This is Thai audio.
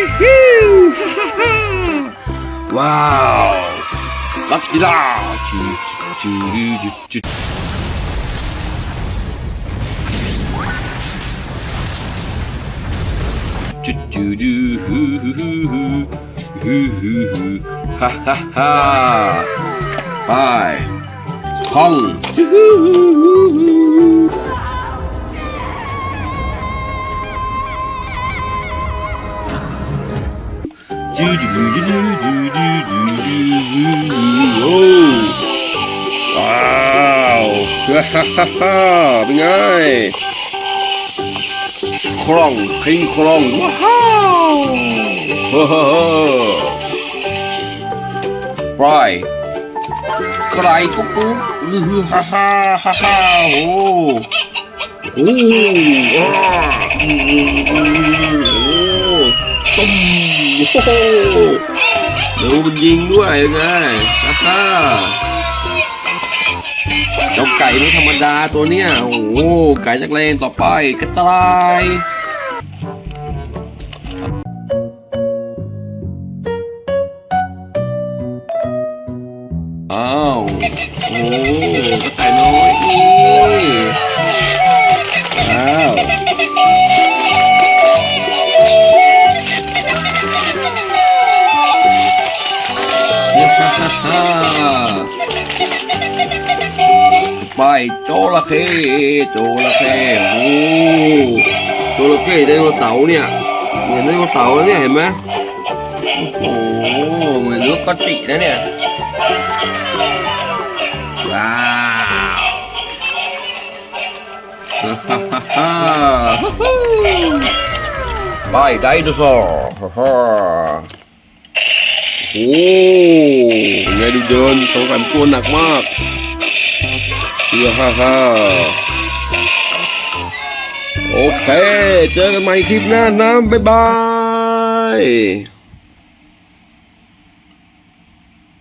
wow! Lucky da! do do ha ha ha bye Kong. ว้าวฮ่าฮ่าฮ่าเป็นไงคล่องพลิงคล่องว้าวฮ่าฮ่าฮ่ปล่อยไกลก็ปุ๊บฮ่าฮ่าฮ่าฮ่าโอ้โหอ้ ดี๋ยวมันยิงด้วยไงฮ่าฮ่าเจ้าไก่ไม่ธรรมดาตัวเนี้ย โอ้โห ไก่จักเลนต่อไปกระต่ายอ้าว โอ้กระต่าย ไปโจระเข้โจระเข้โอ้โจระเข้ไดโนเสาร์เนี่ยเหมือนไดโนเสาร์แล้วเนี่ยเห็นไหมโอ้โหเหมือนลูกกอตจินะเนี่ยว้าวฮ่าฮ่าฮ่าไปไดโนเสาร์ฮ่าฮ่าโอ้ยังไงดูเดินตัวกันตัวหนักมาก เชื่อฮ่าฮ่าโอเค เจอกันใหม่คลิปหน้านะบ๊ายบาย